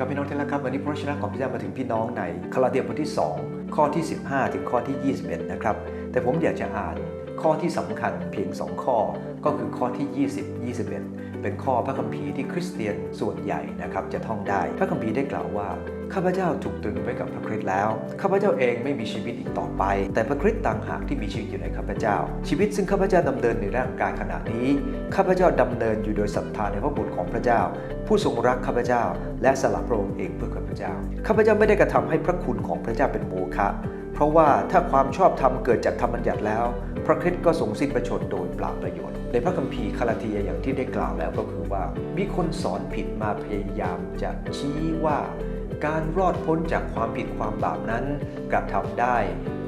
ครับพี่น้องที่รักครับวันนี้พระชนะของพระเจ้ามาถึงพี่น้องในคาราเดียบทที่ 2 ข้อที่ 15 ถึงข้อที่ 21 นะครับ แต่ผมอยากจะอ่านข้อที่สำคัญเพียง 2 ข้อก็คือข้อที่ 20 21 เป็นข้อพระคัมภีร์ที่คริสเตียนส่วนใหญ่นะครับจะท่องได้ พระคัมภีร์ได้กล่าวว่าข้าพเจ้าถูกตรึงไว้กับพระคริสต์แล้ว ข้าพเจ้าเองไม่มีชีวิตอีกต่อไป แต่พระคริสต์ต่างหากที่มีชีวิตอยู่ในข้าพเจ้า ชีวิตซึ่งข้าพเจ้าดำเนินในร่างกายขณะนี้ ข้าพเจ้าดำเนินอยู่โดยศรัทธาในพระบุตรของพระเจ้า ผู้ทรงรักข้าพเจ้า และสละพระองค์เองเพื่อข้าพเจ้า ข้าพเจ้าไม่ได้กระทำให้พระคุณของพระเจ้าเป็นโมฆะ เพราะว่าถ้าความชอบธรรมเกิดจากธรรมบัญญัติแล้ว ระคริสต์ก็ทรงสิ้นประชนโดยเปล่าประโยชน์ ในพระคัมภีร์คาลาทียอย่างที่ได้กล่าวแล้วก็คือว่า มีคนสอนผิดมาพยายามจะชี้ว่า การรอดพ้นจากความผิดความบาปนั้นกระทำได้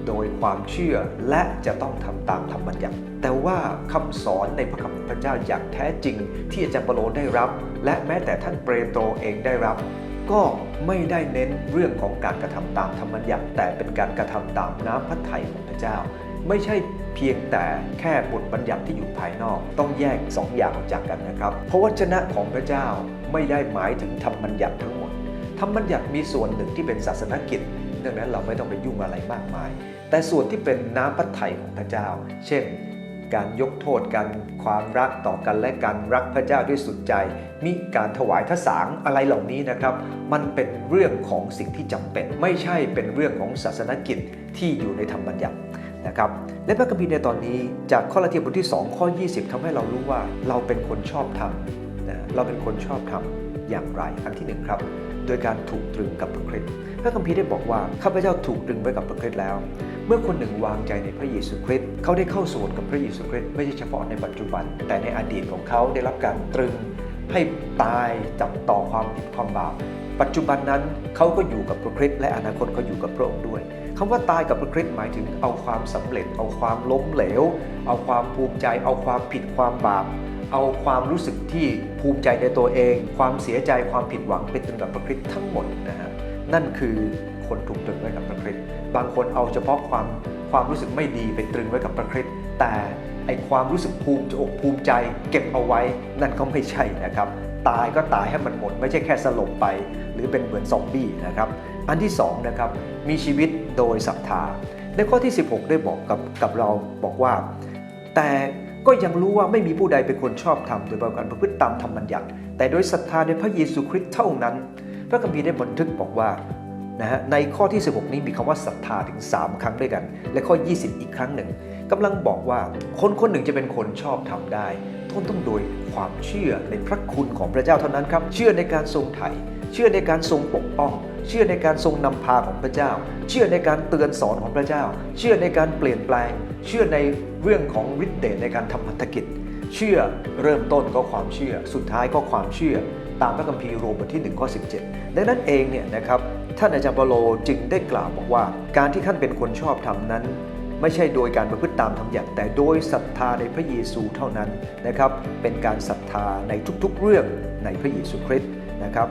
โดยความเชื่อและจะต้องทำตามธรรมบัญญัติ แต่ว่าคำสอนในพระคำพระเจ้าอย่างแท้จริง ที่อาจารย์เปโลได้รับ และแม้แต่ท่านเปโตรเองได้รับ ก็ไม่ได้เน้นเรื่องของการกระทำตามธรรมบัญญัติแต่เป็นการกระทำตามน้ำพระทัยของพระเจ้า ไม่ใช่เพียงแต่แค่บทบัญญัติที่อยู่ภายนอก ต้องแยกสองอย่างออกจากกันนะครับ เพราะวจนะของพระเจ้าไม่ได้หมายถึงธรรมบัญญัติทั้งหมดธรรมบัญญัติมีส่วนหนึ่งที่เป็นศาสนกิจดังนั้นเราไม่ต้องไปยุ่งอะไรมากมาย แต่ส่วนที่เป็นน้ำพระทัยของพระเจ้า เช่น การยกโทษกันความรักต่อกันและกันรักพระเจ้าด้วยสุดใจ มีการถวายทสางอะไรเหล่านี้นะครับ มันเป็นเรื่องของสิ่งที่จำเป็น ไม่ใช่เป็นเรื่องของศาสนกิจที่อยู่ในธรรมบัญญัติ นะครับและพระคัมภีร์ในตอนนี้จากข้อละเทียบทที่ 2 ข้อ 20ทำให้เรารู้ว่าเราเป็นคนชอบธรรมนะเราเป็นคนชอบธรรมอย่างไรอันที่หนึ่งครับโดยการถูกตรึงกับพระคริสต์พระคัมภีร์ได้บอกว่าข้าพเจ้าถูกตรึงไว้กับพระคริสต์แล้ว เมื่อคนหนึ่งวางใจในพระเยซูคริสต์เขาได้เข้าส่วนกับพระเยซูคริสต์ไม่ใช่เฉพาะในปัจจุบัน แต่ในอดีตของเขาได้รับการตรึง ให้ตายจับต่อความผิดความบาปปัจจุบันนั้นเขาก็อยู่กับพระคริสต์และอนาคตก็อยู่กับพระองค์ด้วยคำว่าตายกับพระคริสต์หมายถึงเอาความสำเร็จ เอาความล้มเหลว เอาความภูมิใจ เอาความผิดความบาป เอาความรู้สึกที่ภูมิใจในตัวเอง ความเสียใจความผิดหวังเป็นตึงกับพระคริสต์ทั้งหมดนะฮะนั่นคือคนถูกตรึงไว้กับพระคริสต์บางคนเอาเฉพาะความความรู้สึกไม่ดีไปตรึงไว้กับพระคริสต์แต่ ไอความรู้สึกภูมิอกภูมิใจ เก็บเอาไว้นั่นก็ไม่ใช่นะครับ ตายก็ตายให้มันหมด ไม่ใช่แค่สลบไป หรือเป็นเหมือนซอมบี้นะครับ อันที่สองนะครับมีชีวิตโดยศรัทธาในข้อที่ 16 ได้บอกกับกับเราบอกว่า แต่ก็ยังรู้ว่าไม่มีผู้ใดเป็นคนชอบธรรมโดยประการประพฤติตามธรรมบัญญัติแต่โดยศรัทธาในพระเยซูคริสต์เท่านั้น พระคัมภีร์ได้บันทึกบอกว่า นะฮะในข้อที่ 16 นี้มีคำว่าศรัทธาถึง 3 ครั้งด้วยกัน และข้อ 20 อีกครั้งหนึ่งกำลังบอกว่าคนคนหนึ่งจะเป็นคนชอบธรรมได้ต้องต้องโดยความเชื่อในพระคุณของพระเจ้าเท่านั้นครับ เชื่อในการทรงไถ่เชื่อในการทรงปกป้อง เชื่อในการทรงนำพาของพระเจ้า เชื่อในการเตือนสอนของพระเจ้า เชื่อในการเปลี่ยนแปลง เชื่อในเรื่องของฤทธิ์เดชในการทำพันธกิจ เชื่อเริ่มต้นก็ความเชื่อ สุดท้ายก็ความเชื่อ ตามพระคัมภีร์โรมบทที่1ข้อ17 ดังนั้นเองเนี่ยนะครับท่านอาจารย์เปโลจึงได้กล่าวบอกว่า การที่ท่านเป็นคนชอบธรรมนั้น ไม่ใช่โดยการประพฤติตามธรรมอยัติแต่โดยศรัทธาในพระเยซูเท่านั้นนะครับเป็นการศรัทธาในทุกๆเรื่องในพระเยซูคริสต์นะครับ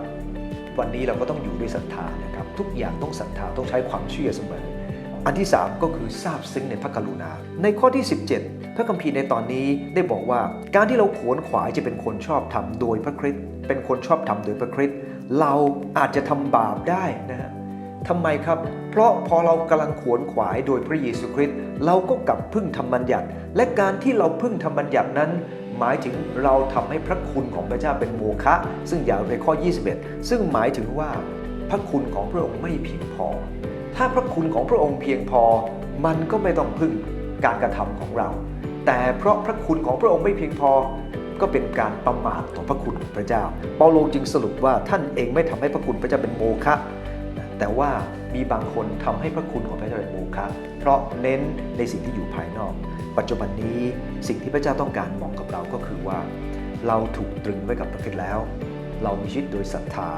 วันนี้เราก็ต้องอยู่ด้วยศรัทธานะครับทุกอย่างต้องศรัทธาต้องใช้ความเชื่อเสมอ อันที่ 3 ก็คือทราบซึ้งในพระกรุณา ในข้อที่ 17 พระคัมภีร์ในตอนนี้ได้บอกว่า การที่เราขวนขวายจะเป็นคนชอบธรรมโดยพระคริสต์เป็นคนชอบธรรมโดยพระคริสต์เราอาจจะทำบาปได้นะฮะทำไมครับ เพราะพอเรากำลังขวนขวายโดยพระเยซูคริสต์เราก็กลับพึ่งธรรมบัญญัติ และการที่เราพึ่งธรรมบัญญัตินั้น หมายถึงเราทำให้พระคุณของพระเจ้าเป็นโมฆะซึ่งอย่าวในข้อ 21 ซึ่งหมายถึงว่าพระคุณของพระองค์ไม่เพียงพอ ถ้าพระคุณของพระองค์เพียงพอ มันก็ไม่ต้องพึ่งการกระทำของเรา แต่เพราะพระคุณของพระองค์ไม่เพียงพอ ก็เป็นการประมาทต่อพระคุณของพระเจ้า เปาโลจึงสรุปว่าท่านเองไม่ทำให้พระคุณพระเจ้าเป็นโมฆะ แต่ว่ามีบางคนทำให้พระคุณของพระเจ้าเป็นโมฆะ เพราะเน้นในสิ่งที่อยู่ภายนอก ปัจจุบันนี้สิ่งที่พระเจ้าต้องการบอกกับเราก็คือว่า เราถูกตรึงไว้กับพระคริสต์แล้ว เรามีชีวิตโดยศรัทธา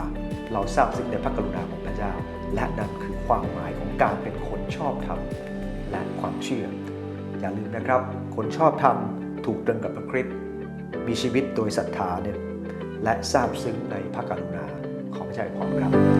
เราทราบซึ้งในพระกรุณาของพระเจ้า และนั่นคือ ความหมายของการเป็นคนชอบธรรมและความเชื่อ อย่าลืมนะครับ คนชอบธรรมถูกตรึงกับพระคริสต์มีชีวิตโดยศรัทธาเนี่ยและทราบซึ้งในพระกรุณาของพระเจ้าพรครับ